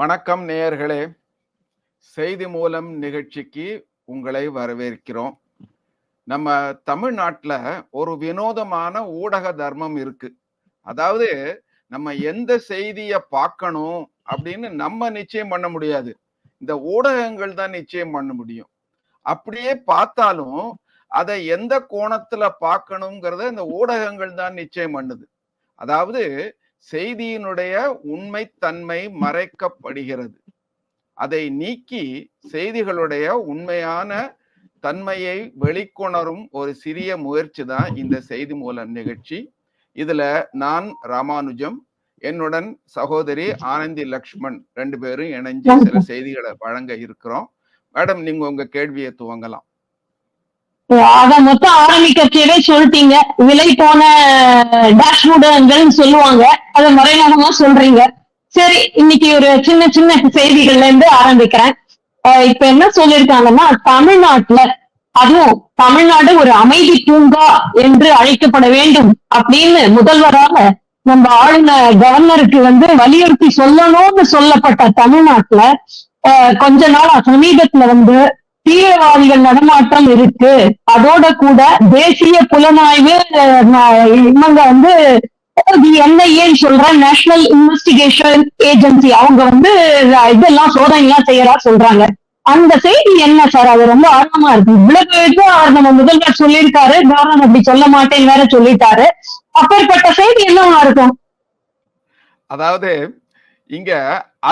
வணக்கம் நேயர்களே. செய்தி மூலம் நிகழ்ச்சிக்கு உங்களை வரவேற்கிறோம். நம்ம தமிழ்நாட்டில் ஒரு வினோதமான ஊடக தர்மம் இருக்கு. அதாவது நம்ம எந்த செய்தியை பார்க்கணும் அப்படின்னு நம்ம நிச்சயம் பண்ண முடியாது. இந்த ஊடகங்கள் தான் நிச்சயம் பண்ண முடியும். அப்படியே பார்த்தாலும் அதை எந்த கோணத்துல பார்க்கணுங்கிறத இந்த ஊடகங்கள் தான் நிச்சயம் பண்ணுது. அதாவது செய்தியினுடைய உண்மைத்தன்மை மறைக்கப்படுகிறது. அதை நீக்கி செய்திகளுடைய உண்மையான தன்மையை வெளிக்கொணரும் ஒரு சிறிய முயற்சி தான் இந்த செய்தி மூல நிகழ்ச்சி. இதுல நான் ராமானுஜம் என்னுடன் சகோதரி ஆனந்தி லக்ஷ்மண் ரெண்டு பேரும் இணைஞ்சு சில செய்திகளை வழங்க இருக்கிறோம். மேடம் நீங்க உங்க கேள்வியை துவங்கலாம். அத மொத்தம் ஆரம்பிக்கச்சேவே சொல்லிட்டீங்க. விலை போன டேஷ்போர்டுங்கள்னு சொல்லுவாங்க. அதை மறைமுகமா சொல்றீங்க. சரி இன்னைக்கு ஒரு சின்ன சின்ன செய்திகள்ல இருந்து ஆரம்பிக்கிறேன். இப்ப என்ன சொல்லியிருக்காங்கன்னா தமிழ்நாட்டுல அதுவும் தமிழ்நாடு ஒரு அமைதி பூங்கா என்று அழைக்கப்பட வேண்டும் அப்படின்னு முதல்வராக நம்ம ஆளுநர் கவர்னருக்கு வந்து வலியுறுத்தி சொல்லணும்னு சொல்லப்பட்ட தமிழ்நாட்டுல கொஞ்ச நாள் சமீபத்துல வந்து தீவிரவாதிகள் நடமாட்டம் இருக்கு. அதோட கூட தேசிய புலனாய்வு இவங்க வந்து என்ஐஏன்னு சொல்ற நேஷனல் இன்வெஸ்டிகேஷன் ஏஜென்சி அவங்க வந்து இதெல்லாம் சோதனை எல்லாம் செய்யறா சொல்றாங்க. அந்த செய்தி என்ன சார்? அது ரொம்ப ஆர்வமா இருக்கு. இவ்வளவு இது அவர் நம்ம முதல்வர் சொல்லியிருக்காரு. கவர்னர் அப்படி சொல்ல மாட்டேன்னு வேற சொல்லிட்டாரு. அப்பேற்பட்ட செய்தி என்னவா இருக்கும்? அதாவது இங்க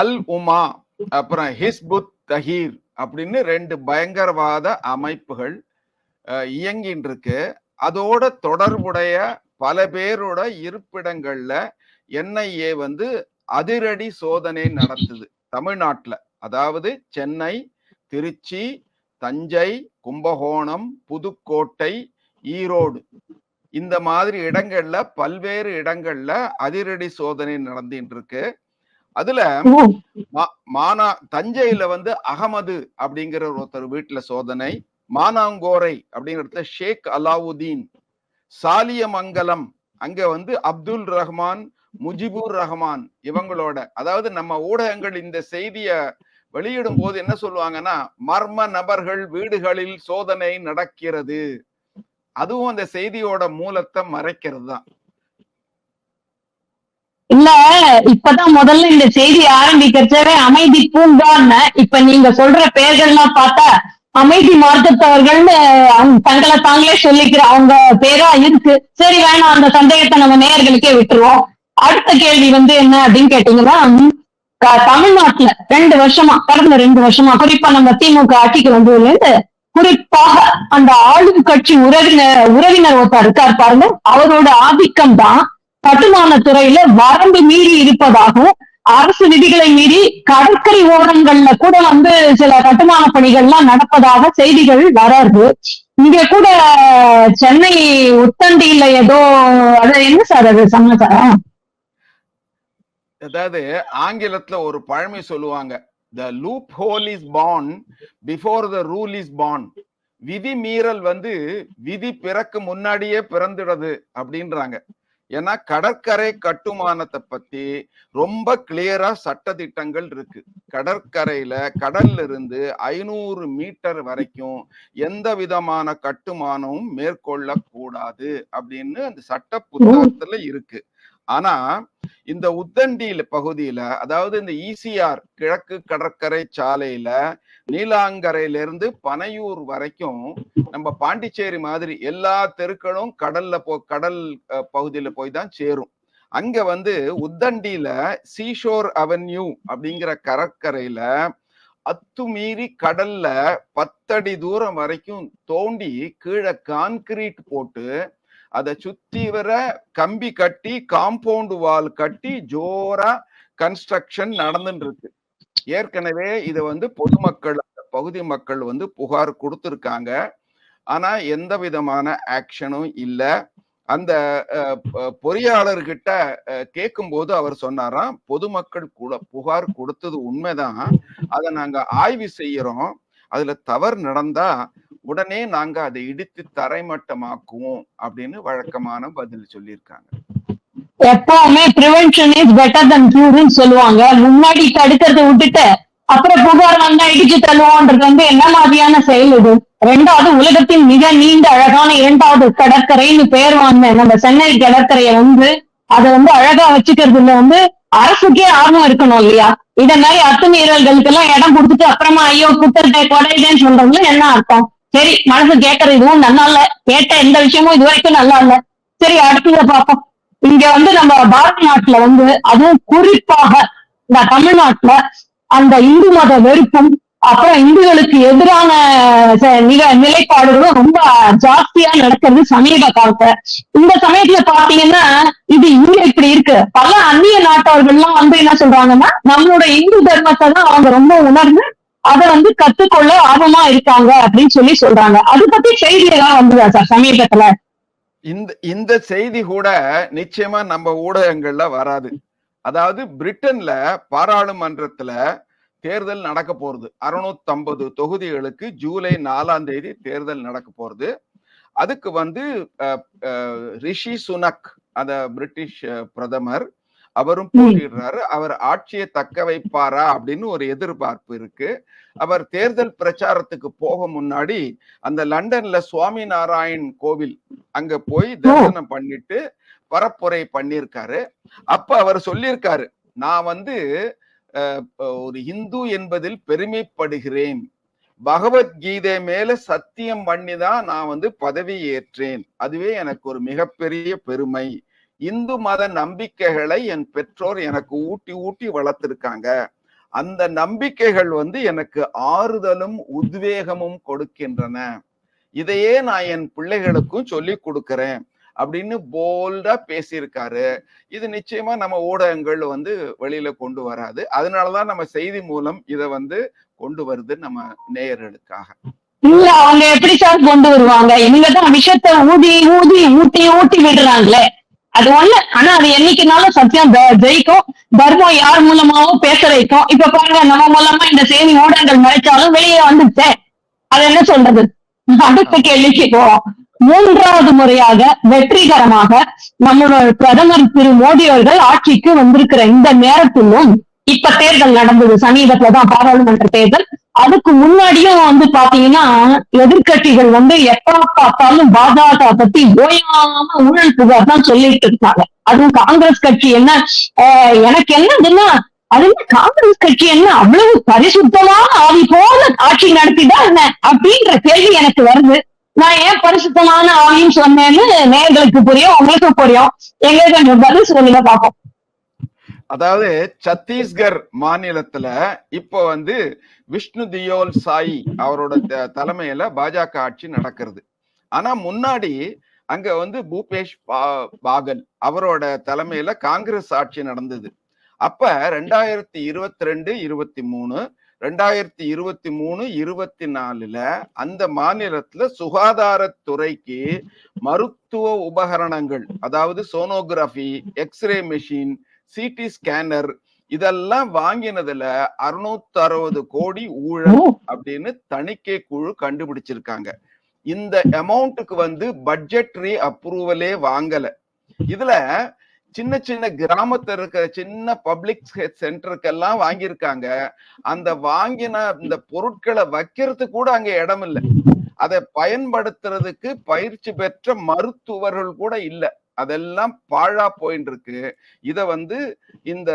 அல் உமா அப்புறம் ஹிஸ்புத் தஹீர் அப்படின்னு ரெண்டு பயங்கரவாத அமைப்புகள் அஹ், இயங்கின்னு இருக்கு அதோட தொடர்புடைய பல பேரோட இருப்பிடங்கள்ல என்ஐஏ வந்து அதிரடி சோதனை நடத்துது தமிழ்நாட்டில். அதாவது சென்னை திருச்சி தஞ்சை கும்பகோணம் புதுக்கோட்டை ஈரோடு. இந்த மாதிரி இடங்கள்ல பல்வேறு இடங்கள்ல அதிரடி சோதனை நடந்துட்டு இருக்கு அதுல மானா தஞ்சையில வந்து அகமது அப்படிங்கிற ஒருத்தர் வீட்டுல சோதனை மானாங்கோரை அப்படிங்கிறத ஷேக் அலாவுதீன் சாலியமங்கலம் அங்க வந்து அப்துல் ரஹ்மான் முஜிபுர் ரஹ்மான் இவங்களோட அதாவது நம்ம ஊடகங்கள் இந்த செய்திய வெளியிடும் போது என்ன சொல்லுவாங்கன்னா மர்ம நபர்கள் வீடுகளில் சோதனை நடக்கிறது. அதுவும் அந்த செய்தியோட மூலத்தை மறைக்கிறது தான் இல்ல இப்பதான் முதல்ல இந்த செய்தி ஆரம்பிக்கிறச்சவே அமைதி பூங்கான்னு இப்ப நீங்க சொல்ற பெயர்கள்லாம் பார்த்தா அமைதி மார்க்கத்தவர்கள்னு அவங்க தங்களை தாங்களே சொல்லிக்கிற அவங்க பேரா இருக்கு. சரி வேணாம் அந்த சந்தேகத்தை நம்ம நேயர்களுக்கே விட்டுருவோம். அடுத்த கேள்வி வந்து என்ன அப்படின்னு கேட்டீங்கன்னா க- தமிழ்நாட்டுல ரெண்டு வருஷமா கடந்த ரெண்டு வருஷமா குறிப்பா நம்ம திமுக ஆட்சிக்கு வந்ததுல இருந்து குறிப்பாக அந்த ஆளும் கட்சி உறவினர் உறவினர் ஒருத்தர் இருக்கார் பாருங்க அவரோட ஆதிக்கம் தான் கட்டுமான துறையில வரம்பு மீறி இருப்பதாகவும் அரசு விதிகளை மீறி கடற்கரை ஓரங்கள்ல கூட வந்து சில கட்டுமான பணிகள்லாம் நடப்பதாக செய்திகள் வராது. இங்க கூட சென்னை உத்தண்டியில ஏதோ அது என்ன சார் அது சமாச்சாரம்? அதாவது ஆங்கிலத்துல ஒரு பழமை சொல்லுவாங்க the loophole is born before the rule is born விதி மீறல் வந்து விதி பிறக்கு முன்னாடியே பிறந்துடுது அப்படின்றாங்க. ஏன்னா கடற்கரை கட்டுமானத்தை பத்தி ரொம்ப கிளியரா சட்ட திட்டங்கள் இருக்கு. கடற்கரையில கடல்ல இருந்து ஐநூறு மீட்டர் வரைக்கும் எந்த விதமான கட்டுமானமும் மேற்கொள்ள கூடாது அப்படின்னு அந்த சட்ட புத்தகத்துல இருக்கு. ஆனா இந்த உத்தண்டியில பகுதியில அதாவது இந்த ஈசிஆர் கிழக்கு கடற்கரை சாலையில நீலாங்கரையில இருந்து பனையூர் வரைக்கும் நம்ம பாண்டிச்சேரி மாதிரி எல்லா தெருக்களும் கடல்ல போ கடல் பகுதியில போய் தான் சேரும். அங்க வந்து உத்தண்டியில சீஷோர் அவென்யூ அப்படிங்கிற கடற்கரையில அத்துமீறி கடல்ல பத்தடி தூரம் வரைக்கும் தோண்டி கீழே கான்கிரீட் போட்டு அதை சுத்தி வர கம்பி கட்டி காம்பவுண்ட் வால் கட்டி ஜோரா கன்ஸ்ட்ரக்ஷன் நடந்துட்டு இருக்கு ஏற்கனவே இதை வந்து பொதுமக்கள் அந்த பகுதி மக்கள் வந்து புகார் கொடுத்துருக்காங்க. ஆனா எந்த விதமான ஆக்ஷனும் இல்ல. அந்த அஹ், பொறியாளர்கிட்ட கேட்கும்போது அவர் சொன்னாராம் பொதுமக்கள் கூட புகார் கொடுத்தது உண்மைதான். அதை நாங்க ஆய்வு செய்யறோம். அதுல தவறு நடந்தா உடனே நாங்க அதை இடித்து தரைமட்டமாக்குவோம் அப்படின்னு வழக்கமான பதில் சொல்லியிருக்காங்க. எப்பவுமே பிரிவென்ஷன் இஸ் பெட்டர் தன் கியூர்னு சொல்லுவாங்க. முன்னாடி தடுக்கிறத விட்டுட்டு அப்புறம் புகார் வந்தா இடிச்சு தள்ளுவோன்றது வந்து என்ன மாதிரியான செயல் இது? ரெண்டாவது உலகத்தின் மிக நீண்ட அழகான இரண்டாவது கடற்கரைன்னு பேர் வாங்க நம்ம சென்னை கடற்கரையை வந்து அதை வந்து அழகா வச்சுக்கிறதுல வந்து அரசுக்கே ஆர்வம் இருக்கணும் இல்லையா? இத மாதிரி அத்துமீறல்களுக்கு எல்லாம் இடம் கொடுத்துட்டு அப்புறமா ஐயோ குத்தத்தை கொடையுதேன்னு சொல்றதுல என்ன அர்த்தம்? சரி மனசு கேட்கறது இதுவும் நல்லா இல்ல. கேட்ட எந்த விஷயமும் இது வரைக்கும் நல்லா இல்ல. சரி அடுத்தத பார்ப்போம். இங்க வந்து நம்ம பாரத நாட்டுல வந்து அதுவும் குறிப்பாக இந்த தமிழ்நாட்டுல அந்த இந்து மத வெறுப்பும் அப்புறம் இந்துக்களுக்கு எதிரான ச- நிலைப்பாடுகளும் ரொம்ப ஜாஸ்தியா நடக்கிறது சமீப காலத்தை இந்த சமயத்துல பாத்தீங்கன்னா இது இங்க இப்படி இருக்கு. பல அந்நிய நாட்டவர்கள்லாம் வந்து என்ன சொல்றாங்கன்னா நம்மளோட இந்து தர்மத்தை தான் அவங்க ரொம்ப உணர்ந்து அதை வந்து கத்துக்கொள்ள ஆர்வமா இருக்காங்க அப்படின்னு சொல்லி சொல்றாங்க. அது பத்தி செய்தி எல்லாம் வந்ததா சார் சமீபத்துல? இந்த இந்த செய்தி கூட நிச்சயமா நம்ம ஊடகங்கள்ல வராது. அதாவது பிரிட்டன்ல பாராளுமன்றத்துல தேர்தல் நடக்க போறது. அறுநூத்தி ஐம்பது தொகுதிகளுக்கு ஜூலை நாலாம் தேதி தேர்தல் நடக்க போறது. அதுக்கு வந்து அஹ், ரிஷி சுனக் அந்த பிரிட்டிஷ் பிரதமர் அவரும் போட்டியிடுறாரு. அவர் ஆட்சியை தக்க வைப்பாரா அப்படின்னு ஒரு எதிர்பார்ப்பு இருக்கு. அவர் தேர்தல் பிரச்சாரத்துக்கு போக முன்னாடி அந்த லண்டன்ல சுவாமி நாராயண் கோவில் அங்க போய் தரிசனம் பண்ணிட்டு பரப்புரை பண்ணியிருக்காரு. அப்ப அவர் சொல்லியிருக்காரு நான் வந்து ஒரு இந்து என்பதில் பெருமைப்படுகிறேன். பகவத்கீதை மேல சத்தியம் பண்ணி தான் நான் வந்து பதவி ஏற்றேன். அதுவே எனக்கு ஒரு மிகப்பெரிய பெருமை. இந்து மத நம்பிக்கைகளை என் பெற்றோர் எனக்கு ஊட்டி ஊட்டி வளர்த்திருக்காங்க. அந்த நம்பிக்கைகள் வந்து எனக்கு ஆறுதலும் உத்வேகமும் கொடுக்கின்றன. இதையே நான் என் பிள்ளைகளுக்கும் சொல்லி கொடுக்கிறேன் அப்படின்னு போல்டா பேசியிருக்காரு. இது நிச்சயமா நம்ம ஊடகங்கள் வந்து வெளியில கொண்டு வராது. அதனாலதான் நம்ம செய்தி மூலம் இத வந்து கொண்டு வருது நம்ம நேயர்களுக்காக. இல்ல அவங்க எப்படி சார் கொண்டு வருவாங்க? இவங்கதான் விஷத்தை ஊதி ஊதி ஊட்டி ஊட்டி விடுறாங்களே. அது ஒண்ணு. ஆனா அது என்னைக்குனாலும் சத்தியம் ஜெயிக்கும். தர்மம் யார் மூலமாவும் பேச வைக்கும் இப்ப பாருங்க நம்ம மூலமா இந்த செய்தி ஊடகங்கள் மறைச்சாலும் வெளியே வந்துச்சேன் அது என்ன சொல்றது? அடுத்த கேள்விக்கு போவோம். மூன்றாவது முறையாக வெற்றிகரமாக நம்மளோட பிரதமர் திரு மோடி அவர்கள் ஆட்சிக்கு வந்திருக்கிற இந்த நேரத்திலும் இப்ப தேர்தல் நடந்தது. சமீபத்துலதான் பாராளுமன்ற தேர்தல். அதுக்கு முன்னாடியும் வந்து பாத்தீங்கன்னா எதிர்கட்சிகள் வந்து எப்ப பார்த்தாலும் பாஜக பத்தி ஓயாம ஊழல் புகார் தான் சொல்லிட்டு இருக்காங்க. அதுவும் காங்கிரஸ் கட்சி என்ன ஆஹ் எனக்கு என்னதுன்னா அது என்ன காங்கிரஸ் கட்சி என்ன அவ்வளவு பரிசுத்தமான ஆவி போல ஆட்சி நடத்திதான் என்ன அப்படின்ற கேள்வி எனக்கு வருது. நான் ஏன் பரிசுத்தமான ஆவின்னு சொன்னேன்னு நேர்களுக்கு புரியும் உங்களுக்கும் புரியும். எங்களுக்கு பதில் சொல்லுங்க பாப்போம் அதாவது சத்தீஸ்கர் மாநிலத்துல இப்ப வந்து விஷ்ணு தியோல் சாயி அவரோட த- தலைமையில பாஜக ஆட்சி நடக்கிறது. ஆனா முன்னாடி அங்க வந்து பூபேஷ் பா- பாகல் அவரோட தலைமையில காங்கிரஸ் ஆட்சி நடந்தது. அப்ப ரெண்டாயிரத்தி இருபத்தி ரெண்டு இருபத்தி மூணு ரெண்டாயிரத்தி இருபத்தி மூணு இருபத்தி நாலுல அந்த மாநிலத்துல சுகாதாரத்துறைக்கு மருத்துவ உபகரணங்கள் அதாவது sonography X-ray machine CT scanner இதெல்லாம் வாங்கினதுல அறுநூத்தி அறுபது கோடி ஊழல் அப்படின்னு தணிக்கை குழு கண்டுபிடிச்சிருக்காங்க. இந்த அமௌண்ட்டுக்கு வந்து பட்ஜெட்ரி அப்ரூவலே வாங்கல. இதுல சின்ன சின்ன கிராமத்துல இருக்கிற சின்ன பப்ளிக் சென்டருக்கெல்லாம் வாங்கியிருக்காங்க. அந்த வாங்கின இந்த பொருட்களை வைக்கிறதுக்கு கூட அங்க இடம் இல்லை அதை பயன்படுத்துறதுக்கு பயிற்சி பெற்ற மருத்துவர்கள் கூட இல்ல. அதெல்லாம் பாழா போயின்னு இருக்கு இத வந்து இந்த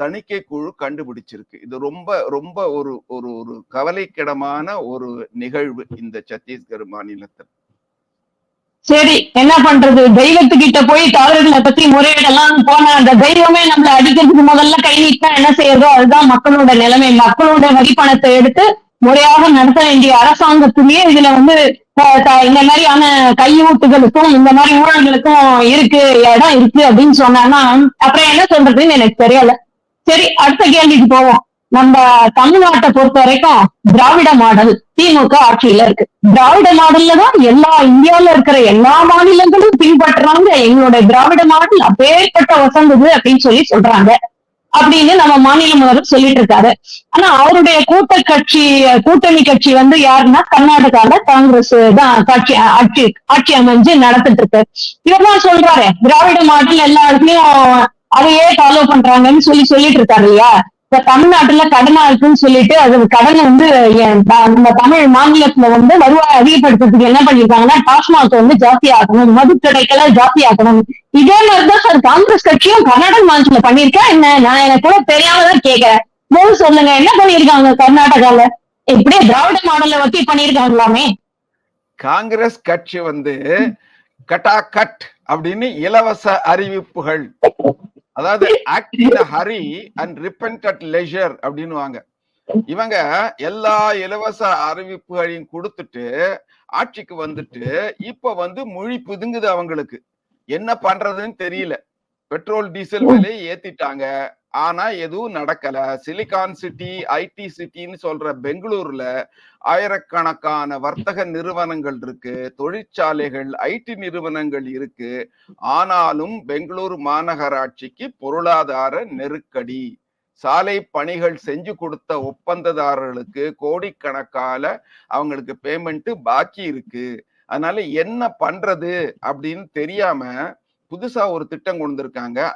தணிக்கை குழு கண்டுபிடிச்சிருக்கு. இது ரொம்ப ரொம்ப ஒரு ஒரு ஒரு கவலைக்கிடமான ஒரு நிகழ்வு இந்த சத்தீஸ்கர் மாநிலத்தில். சரி என்ன பண்றது? தெய்வத்துக்கிட்ட போய் தவறுகளை பத்தி முறையிடலாம் போன அந்த தெய்வமே நம்மள அடிக்கிறதுக்கு முதல்ல கை நீட்டா என்ன செய்யறதோ அதுதான் மக்களோட நிலைமை. மக்களோட வரிப்பணத்தை எடுத்து முறையாக நடத்த வேண்டிய அரசாங்கத்திலேயே இதுல வந்து இந்த மாதிரியான கையூட்டுகளுக்கும் இந்த மாதிரி ஊழல்களுக்கும் இருக்கு இடம் இருக்கு அப்படின்னு சொன்னாங்கன்னா அப்புறம் என்ன சொல்றதுன்னு எனக்கு தெரியல. சரி அடுத்த கேள்விக்கு போவோம். நம்ம தமிழ்நாட்டை பொறுத்த வரைக்கும் திராவிட மாடல் திமுக ஆட்சியில இருக்கு. திராவிட மாடல்ல தான் எல்லா இந்தியாவில இருக்கிற எல்லா மாநிலங்களும் பின்பற்றுறாங்க. எங்களுடைய திராவிட மாடல் அப்பேற்பட்ட வசந்தது அப்படின்னு சொல்லி சொல்றாங்க. அப்படின்னு நம்ம மாநில முதல்வர் சொல்லிட்டு இருக்காரு. ஆனா அவருடைய கூட்ட கட்சி கூட்டணி கட்சி வந்து யாருன்னா கர்நாடகால காங்கிரஸ் தான் கட்சி ஆட்சி ஆட்சி அமைஞ்சு நடத்திட்டு இருக்கு. இவர் தான் சொல்றாரு திராவிட மாடல் எல்லா இடத்துலயும் அதையே ஃபாலோ பண்றாங்கன்னு சொல்லி சொல்லிட்டு இருக்காரு இல்லையா? இப்ப தமிழ்நாட்டுல கடனா இருக்குன்னு சொல்லிட்டு அது கடன் வந்து நம்ம தமிழ் மாநிலத்துல வந்து வருவாய் அதிகப்படுத்துறதுக்கு என்ன பண்ணிருக்காங்கன்னா டாஸ்மாக் வந்து ஜாஸ்தி ஆக்கணும் மது கடைக்கெல்லாம் ஜாஸ்தி ஆக்கணும் இதே மாதிரிதான் சார் காங்கிரஸ் கட்சியும் கர்நாடக மாநிலத்துல பண்ணிருக்கா என்ன? நான் எனக்கு கூட தெரியாமதான் தான் மூணு சொல்லுங்க என்ன பண்ணிருக்காங்க கர்நாடகால? இப்படியே திராவிட மாடல்ல வச்சு பண்ணிருக்காங்களாமே காங்கிரஸ் கட்சி வந்து கட்டா கட் அப்படின்னு இலவச அறிவிப்புகள் அதாவது act in hurry and repent at leisure அப்படின்னுவாங்க. இவங்க எல்லா இலவச அறிவிப்புகளையும் கொடுத்துட்டு ஆட்சிக்கு வந்துட்டு இப்ப வந்து மொழி புதுங்குது அவங்களுக்கு. என்ன பண்றதுன்னு தெரியல. பெட்ரோல் டீசல் விலையை ஏத்திட்டாங்க. ஆனா எதுவும் நடக்கல. சிலிகான் சிட்டி ஐடி சிட்டின்னு சொல்ற பெங்களூர்ல ஆயிரக்கணக்கான வர்த்தக நிறுவனங்கள் இருக்கு தொழிற்சாலைகள் ஐடி நிறுவனங்கள் இருக்கு. ஆனாலும் பெங்களூர் மாநகராட்சிக்கு பொருளாதார நெருக்கடி. சாலை பணிகள் செஞ்சு கொடுத்த ஒப்பந்ததாரர்களுக்கு கோடிக்கணக்கால அவங்களுக்கு பேமெண்ட் பாக்கி இருக்கு. அதனால என்ன பண்றது அப்படின்னு தெரியாம புதுசா ஒரு திட்டம் கொண்டு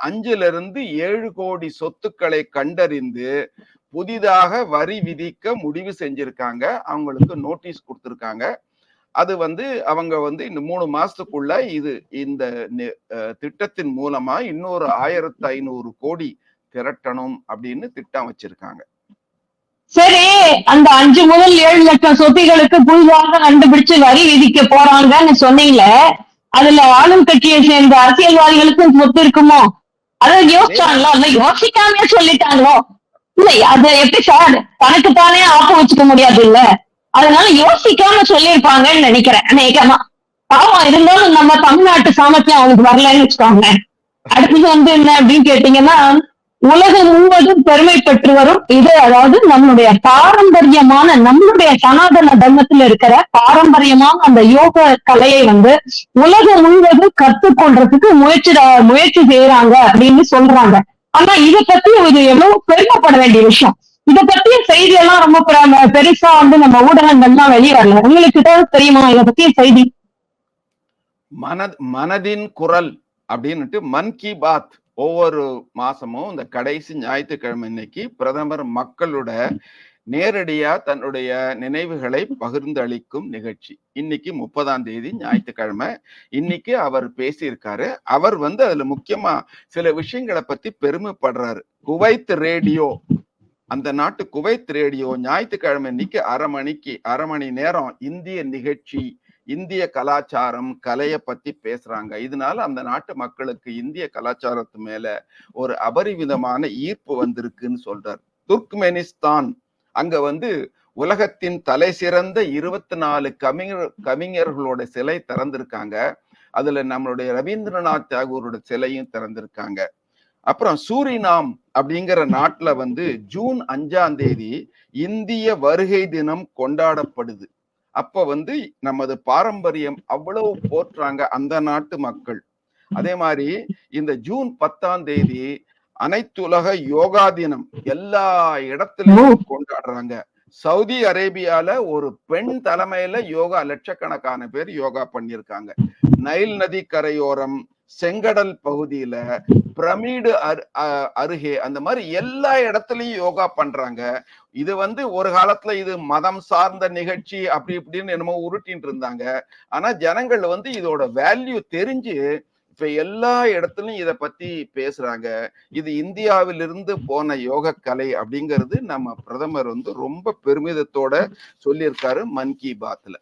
அஞ்சுல இருந்து ஏழு கோடி சொத்துக்களை கண்டறிந்து புதிதாக வரி விதிக்க முடிவு செஞ்சிருக்காங்க. அவங்களுக்கு நோட்டீஸ் கொடுத்திருக்காங்க. அது வந்து அவங்க வந்து இந்த மூணு மாசத்துக்குள்ள இது இந்த திட்டத்தின் மூலமா இன்னொரு ஆயிரத்தி ஐநூறு கோடி திரட்டணும் அப்படின்னு திட்டம் வச்சிருக்காங்க. சரி அந்த அஞ்சு முதல் ஏழு லட்சம் சொத்துகளுக்கு புதிதாக கண்டுபிடிச்சு வரி விதிக்க போறாங்கன்னு சொன்னீங்களே அதுல ஆளும் கட்சியை சேர்ந்த அரசியல்வாதிகளுக்கும் சொத்து இருக்குமோ? அதை யோசிச்சாங்களோ? இல்ல யோசிக்காம சொல்லிட்டாங்களோ? இல்ல அதை எப்படி சார் தனக்கு தானே ஆப்ப வச்சுக்க முடியாது இல்ல? அதனால யோசிக்காம சொல்லியிருப்பாங்கன்னு நினைக்கிறேன் அநேகமா. பாவம் இருந்தாலும் நம்ம தமிழ்நாட்டு சாமர்த்தியம் அவங்களுக்கு வரலன்னு வச்சுக்கோங்க அடுத்தது வந்து என்ன அப்படின்னு கேட்டீங்கன்னா உலகம் முழுவதும் பெருமை வரும். இது அதாவது நம்மளுடைய பாரம்பரியமான நம்மளுடைய சனாதன தர்மத்துல இருக்கிற பாரம்பரியமான அந்த யோக கலையை வந்து உலகம் முழுவதும் கத்துக்கொள்றதுக்கு முயற்சி முயற்சி செய்யறாங்க அப்படின்னு சொல்றாங்க. ஆனா இத பத்தி இது எவ்வளவு பெருமைப்பட வேண்டிய விஷயம். இதை பத்திய செய்தி எல்லாம் ரொம்ப பெருசா வந்து நம்ம ஊடகங்கள்லாம் வெளியே வரல. உங்களுக்கு ஏதாவது தெரியுமா இத பத்திய செய்தி? மன மனதின் குரல் அப்படின்னுட்டு மன் கி பாத் ஒவ்வொரு மாசமும் இந்த கடைசி ஞாயிற்றுக்கிழமை இன்னைக்கு பிரதமர் மக்களோட நேரடியா தன்னுடைய நினைவுகளை பகிர்ந்து அளிக்கும் நிகழ்ச்சி. இன்னைக்கு முப்பதாம் தேதி ஞாயிற்றுக்கிழமை. இன்னைக்கு அவர் பேசியிருக்காரு. அவர் வந்து அதுல முக்கியமா சில விஷயங்களை பத்தி பெருமைப்படுறாரு. Kuwait radio. அந்த நாட்டு குவைத் ரேடியோ ஞாயிற்றுக்கிழமை இன்னைக்கு அரை மணிக்கு அரை மணி நேரம் இந்திய நிகழ்ச்சி. இந்திய கலாச்சாரம் கலையை பத்தி பேசுறாங்க. இதனால அந்த நாட்டு மக்களுக்கு இந்திய கலாச்சாரத்து மேல ஒரு அபரிவிதமான ஈர்ப்பு வந்திருக்குன்னு சொல்றார். துர்க்மெனிஸ்தான் அங்க வந்து உலகத்தின் தலை சிறந்த இருபத்தி நாலு கவிஞர் கவிஞர்களோட சிலை திறந்திருக்காங்க. அதுல நம்மளுடைய ரவீந்திரநாத் தாகூரோட சிலையும் திறந்திருக்காங்க. அப்புறம் சூரினாம் அப்படிங்கிற நாட்டுல வந்து ஜூன் அஞ்சாம் தேதி இந்திய வருகை தினம் கொண்டாடப்படுது. அப்ப வந்து நமது பாரம்பரியம் அவ்வளவு போற்றாங்க அந்த நாட்டு மக்கள். அதே மாதிரி இந்த ஜூன் பத்தாம் தேதி அனைத்துலக யோகா தினம் எல்லா இடத்துலயும் கொண்டாடுறாங்க. சவுதி அரேபியால ஒரு பெண் தலைமையில யோகா லட்சக்கணக்கான பேர் யோகா பண்ணியிருக்காங்க. நைல் நதி கரையோரம் செங்கடல் பகுதியில பிரமிடு அரு- அருகே அந்த மாதிரி எல்லா இடத்துலயும் யோகா பண்றாங்க. இது வந்து ஒரு காலத்துல இது மதம் சார்ந்த நிகழ்ச்சி அப்படி இப்படின்னு என்னமோ உருட்டின்னு இருந்தாங்க. ஆனா ஜனங்கள் வந்து இதோட வேல்யூ தெரிஞ்சு இப்ப எல்லா இடத்துலயும் இத பத்தி பேசுறாங்க. இது இந்தியாவிலிருந்து போன யோக கலை அப்படிங்கிறது நம்ம பிரதமர் வந்து ரொம்ப பெருமிதத்தோட சொல்லியிருக்காரு மன் கி பாத்ல.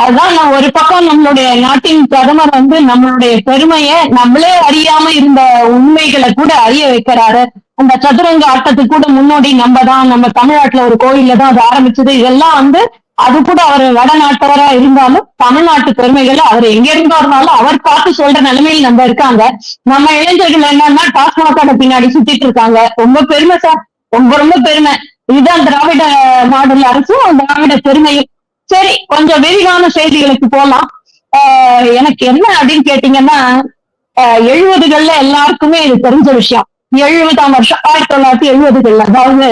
அதுதான் நான் ஒரு பக்கம் நம்மளுடைய நாட்டின் பிரதமர் வந்து நம்மளுடைய பெருமையை நம்மளே அறியாம இருந்த உண்மைகளை கூட அறிய வைக்கிறாரு. அந்த சதுரங்க ஆட்டத்துக்கு கூட முன்னோடி நம்ம தான் நம்ம தமிழ்நாட்டுல ஒரு கோயில்ல தான் அது ஆரம்பிச்சது. இதெல்லாம் வந்து அது கூட அவர் வடநாட்டவரா இருந்தாலும் தமிழ்நாட்டு பெருமைகளை அவர் எங்க இருந்தா இருந்தாலும் அவர் பார்த்து சொல்ற நிலைமையில் நம்ம இருக்காங்க. நம்ம இளைஞர்கள் என்னன்னா டாஸ்மாகோட பின்னாடி சுத்திட்டு இருக்காங்க. ரொம்ப பெருமை சார். ரொம்ப ரொம்ப பெருமை. இதுதான் திராவிட மாடல் அரசும் திராவிட பெருமையும். சரி கொஞ்சம் விரிவான செய்திகளுக்கு போலாம். எனக்கு என்ன அப்படின்னு கேட்டீங்கன்னா எழுபதுகள்ல எல்லாருக்குமே இது தெரிஞ்ச விஷயம். எழுபதாம் வருஷம் ஆயிரத்தி தொள்ளாயிரத்தி எழுபதுகள்ல அதாவது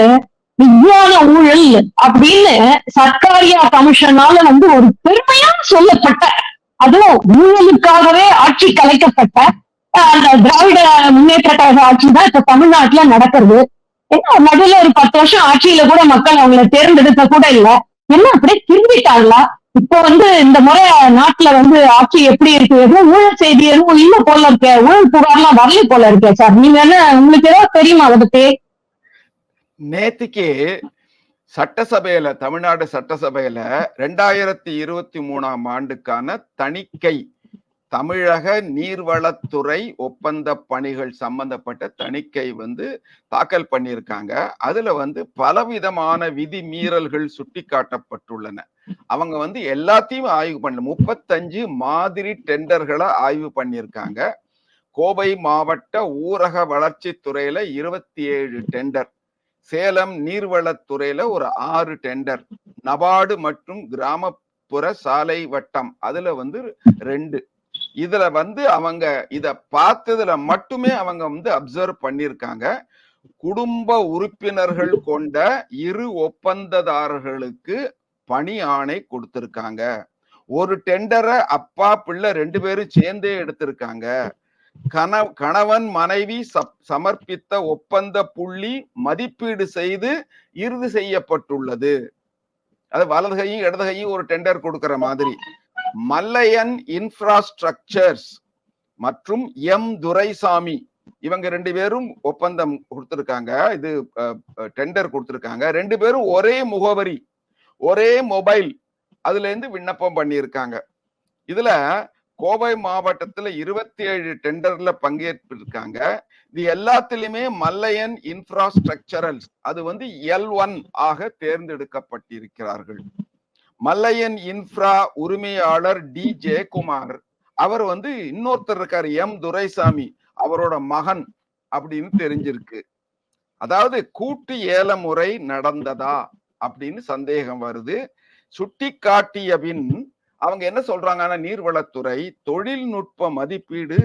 விஞ்ஞான ஊழல் அப்படின்னு சர்க்காரியா கமிஷனால வந்து ஒரு பெருமையா சொல்லப்பட்ட அதுவும் ஊழலுக்காகவே ஆட்சி கலைக்கப்பட்ட அந்த திராவிட முன்னேற்ற கழக ஆட்சி தான் இப்ப தமிழ்நாட்டுல நடக்கிறது. என்ன நடுவில் ஒரு பத்து வருஷம் ஆட்சியில கூட மக்கள் அவங்கள தேர்ந்தெடுக்க கூட இல்லை. என்ன அப்படியே திரும்பிட்டாங்களா? இப்ப வந்து இந்த முறை நாட்டுல வந்து ஆட்சி எப்படி இருக்கு? எதுவும் ஊழல் செய்தி எதுவும் இல்ல போல இருக்க. ஊழல் புகார்லாம் வரல போல இருக்கே சார். நீங்க என்ன உங்களுக்கு ஏதாவது தெரியுமா அதை பத்தி? நேத்துக்கு சட்டசபையில தமிழ்நாடு சட்டசபையில ரெண்டாயிரத்தி இருபத்தி மூணாம் ஆண்டுக்கான தணிக்கை தமிழக நீர்வளத்துறை ஒப்பந்த பணிகள் சம்பந்தப்பட்ட தணிக்கை வந்து தாக்கல் பண்ணியிருக்காங்க. அதுல வந்து பலவிதமான விதி மீறல்கள் சுட்டிக்காட்டப்பட்டுள்ளன. அவங்க வந்து எல்லாத்தையும் ஆய்வு பண்ணல. முப்பத்தஞ்சு மாதிரி டெண்டர்களை ஆய்வு பண்ணியிருக்காங்க. கோவை மாவட்ட ஊரக வளர்ச்சி துறையில இருபத்தி ஏழு டெண்டர். சேலம் நீர்வளத்துறையில ஒரு ஆறு டெண்டர். நபார்டு மற்றும் கிராமப்புற சாலை வட்டம் அதுல வந்து ரெண்டு. இதுல வந்து அவங்க இத பார்த்ததுல மட்டுமே அவங்க வந்து அப்சர்வ் பண்ணிருக்காங்க. குடும்ப உறுப்பினர்கள் கொண்ட இரு ஒப்பந்ததாரர்களுக்கு பணி ஆணை கொடுத்திருக்காங்க. ஒரு டெண்டரை அப்பா பிள்ளை ரெண்டு பேரும் சேர்ந்தே எடுத்திருக்காங்க. கண கணவன் மனைவி சப்- சமர்ப்பித்த ஒப்பந்த புள்ளி மதிப்பீடு செய்து இறுதி செய்யப்பட்டுள்ளது. அது வலது கையும் இடது கையும் ஒரு டெண்டர் கொடுக்கிற மாதிரி. மல்லையன் இன்ஃப்ராஸ்ட்ரக்சர்ஸ் மற்றும் எம் துரைசாமி. இவங்க ரெண்டு பேரும் ஒப்பந்தம் கொடுத்திருக்காங்க. இது டெண்டர் கொடுத்திருக்காங்க. ரெண்டு பேரும் ஒரே முகவரி ஒரே மொபைல் அதுல இருந்து விண்ணப்பம் பண்ணியிருக்காங்க. இதுல கோவை மாவட்டத்துல இருபத்தி ஏழு டெண்டர்ல பங்கேற்றிருக்காங்க. இது எல்லாத்திலுமே மல்லையன் இன்ஃப்ராஸ்ட்ரக்சரல்ஸ் அது வந்து எல் ஒன் ஆக தேர்ந்தெடுக்கப்பட்டிருக்கிறார்கள். மல்லையன் இன்ஃப்ரா உரிமையாளர் டி ஜெயக்குமார். அவர் வந்து இன்னொருத்தர் இருக்காரு எம் துரைசாமி. அவரோட மகன் அப்படின்னு தெரிஞ்சிருக்கு. அதாவது கூட்டு ஏல முறை நடந்ததா அப்படின்னு சந்தேகம் வருது. சுட்டி காட்டிய பின் அவங்க என்ன சொல்றாங்கன்னா நீர்வளத்துறை தொழில்நுட்ப மதிப்பீடு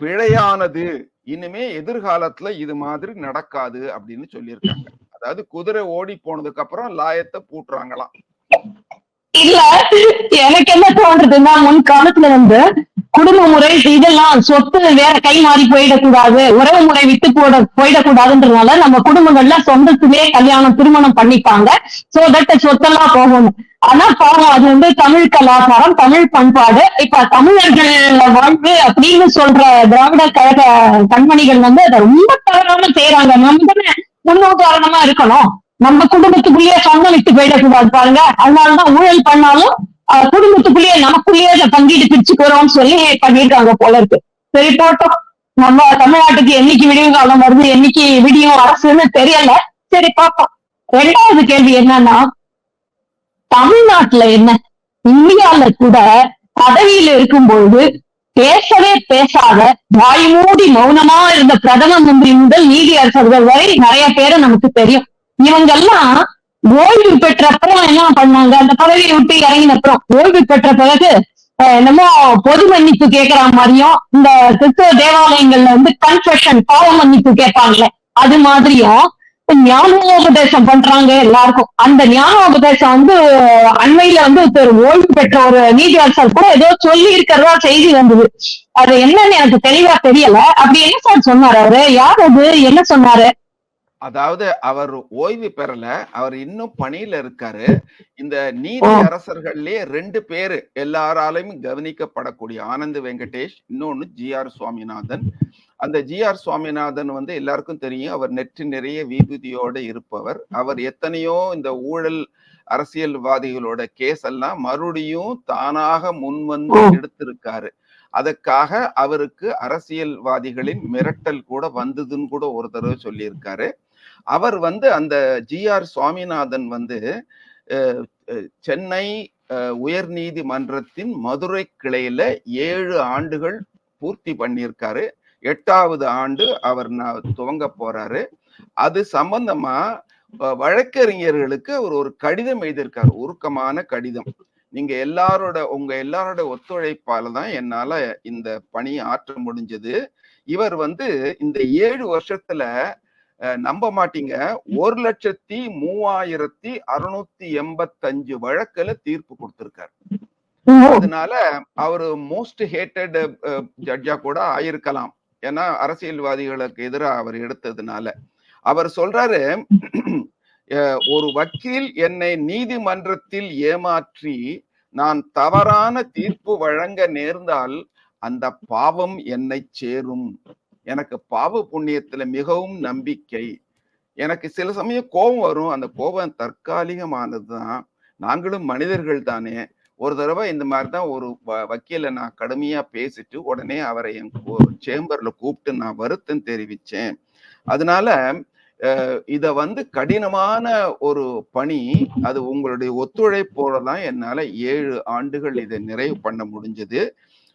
பிழையானது. இனிமே எதிர்காலத்துல இது மாதிரி நடக்காது அப்படின்னு சொல்லியிருக்காங்க. அதாவது குதிரை ஓடி போனதுக்கு அப்புறம் லாயத்தை பூட்டுறாங்களாம். இல்ல எனக்கு என்ன தோன்றதுன்னா முன் காலத்துல வந்து குடும்ப முறை இதெல்லாம் சொத்து வேற கை மாறி போயிடக்கூடாது உறவு முறை விட்டு போட போயிடக்கூடாதுன்றதுனால நம்ம குடும்பங்கள்ல சொந்தத்திலே கல்யாணம் திருமணம் பண்ணிப்பாங்க. சோ தட் சொத்தெல்லாம் போகணும். ஆனா பாவம் அது வந்து தமிழ் கலாச்சாரம் தமிழ் பண்பாடு. இப்ப தமிழர்கள் வாழ்வு அப்படின்னு சொல்ற திராவிட கழக கண்மணிகள் வந்து அதை ரொம்ப தவறாம செய்யறாங்க நம்ம தானே முன்னுதாரணமா இருக்கணும். நம்ம குடும்பத்துக்குள்ளேயே சொந்தம் விட்டு போயிடக்கூடாது பாருங்க. அதனாலதான் ஊழல் பண்ணாலும் குடும்பத்துக்குள்ளேயே நமக்குள்ளேயே அதை பங்கீடு பிரிச்சுக்கிறோம்னு சொல்லி பண்ணிருக்காங்க போல இருக்கு. சரி போட்டோம். நம்ம தமிழ்நாட்டுக்கு என்னைக்கு விடிவு காலம் வருது என்னைக்கு விடியும் அரசுன்னு தெரியல. சரி பார்ப்போம். ரெண்டாவது கேள்வி என்னன்னா தமிழ்நாட்டுல என்ன? இந்தியால கூட பதவியில இருக்கும்பொழுது பேசவே பேசாத வாய் மூடி மௌனமா இருந்த பிரதம மந்திரி முதல் நீதி அரசர்கள் வரை நிறைய பேரை நமக்கு தெரியும். இவங்கெல்லாம் ஓய்வு பெற்ற அப்புறம் என்ன பண்ணாங்க அந்த பதவியை விட்டு இறங்கின அப்புறம் ஓய்வு பெற்ற பிறகு என்னமோ பொது மன்னிப்பு கேட்கிற மாதிரியும் இந்த கிறிஸ்தவ தேவாலயங்கள்ல வந்து கன்ஃபெஷன் பாவ மன்னிப்பு கேட்பாங்களே அது மாதிரியும் ஞானோபதேசம் பண்றாங்க எல்லாருக்கும். அந்த ஞானோபதேசம் வந்து அண்மையில வந்து ஒரு ஓய்வு பெற்ற ஒரு நீதியரசர் கூட ஏதோ சொல்லி இருக்கிறதா செய்தி வந்தது. அது என்னன்னு எனக்கு தெளிவா தெரியல. அப்படி என்ன சார் சொன்னாரு அவரு? யார் அது? என்ன சொன்னாரு? அதாவது அவர் ஓய்வு பெறல அவர் இன்னும் பணியில இருக்காரு. இந்த நீதி. அரசர்கள்லயே ரெண்டு பேரு எல்லாராலையும் கவனிக்கப்படக்கூடிய ஆனந்த் வெங்கடேஷ் இன்னொன்னு ஜி ஆர் சுவாமிநாதன். அந்த ஜி ஆர் சுவாமிநாதன் வந்து எல்லாருக்கும் தெரியும் அவர் நெற்றி நிறைய விபூதியோட இருப்பவர். அவர் எத்தனையோ இந்த ஊழல் அரசியல்வாதிகளோட கேஸ் எல்லாம் மறுபடியும் தானாக முன்வந்து. எடுத்திருக்காரு. அதுக்காக அவருக்கு அரசியல்வாதிகளின் மிரட்டல் கூட வந்ததுன்னு கூட ஒரு தடவை சொல்லியிருக்காரு. அவர் வந்து அந்த ஜி ஆர் சுவாமிநாதன் வந்து சென்னை உயர் உயர்நீதிமன்றத்தின் மதுரை கிளையில ஏழு ஆண்டுகள் பூர்த்தி பண்ணியிருக்காரு. எட்டாவது ஆண்டு அவர் நான் துவங்க போறாரு. அது சம்பந்தமா வழக்கறிஞர்களுக்கு அவர் ஒரு கடிதம் எழுதியிருக்காரு. உருக்கமான கடிதம். நீங்க எல்லாரோட உங்க எல்லாரோட ஒத்துழைப்பால தான் என்னால இந்த பணியை ஆற்ற முடிஞ்சது. இவர் வந்து இந்த ஏழு வருஷத்துல நம்ப மாட்டீங்க. ஒரு லட்சத்தி மூவாயிரத்தி அறுநூத்தி எண்பத்தஞ்சு வழக்குல தீர்ப்பு கொடுத்திருக்காரு. அதனால அவரு மோஸ்ட் ஹேட்டட் ஜட்ஜா கூட ஆயிருக்கலாம். ஏன்னா அரசியல்வாதிகளுக்கு எதிராக அவர் எடுத்ததுனால. அவர் சொல்றாரு ஒரு வக்கீல் என்னை நீதிமன்றத்தில் ஏமாற்றி நான் தவறான தீர்ப்பு வழங்க நேர்ந்தால் அந்த பாவம் என்னை சேரும். எனக்கு பாவ புண்ணியத்துல மிகவும் நம்பிக்கை. எனக்கு சில சமயம் கோபம் வரும். அந்த கோபம் தற்காலிகமானதுதான். நாங்களும் மனிதர்கள் தானே. ஒரு தடவை இந்த மாதிரி தான் ஒரு வ- வக்கீலை நான் கடுமையா பேசிட்டு உடனே அவரை என் சேம்பர்ல கூப்பிட்டு நான் வருத்தம் தெரிவிச்சேன். அதனால இத வந்து கடினமான ஒரு பணி. அது உங்களுடைய ஒத்துழைப்போட தான் என்னால ஏழு ஆண்டுகள் இதை நிறைவு பண்ண முடிஞ்சது.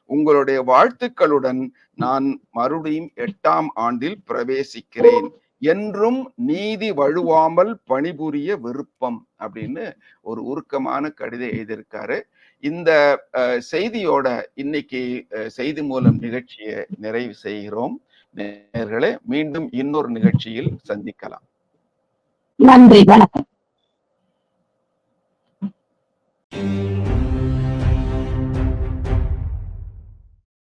உங்களுடைய வாழ்த்துக்களுடன் நான் மறுபடியும் எட்டாம் ஆண்டில் பிரவேசிக்கிறேன். என்றும் நீதி வழுவாமல் பணிபுரிய விருப்பம் அப்படின்னு ஒரு உருக்கமான கடிதம் எழுதியிருக்காரு. இந்த அஹ், செய்தியோட இன்னைக்கு செய்தி மூலம் நிகழ்ச்சியை நிறைவு செய்கிறோம். நேர்களே மீண்டும் இன்னொரு நிகழ்ச்சியில் சந்திக்கலாம். நன்றி வணக்கம்.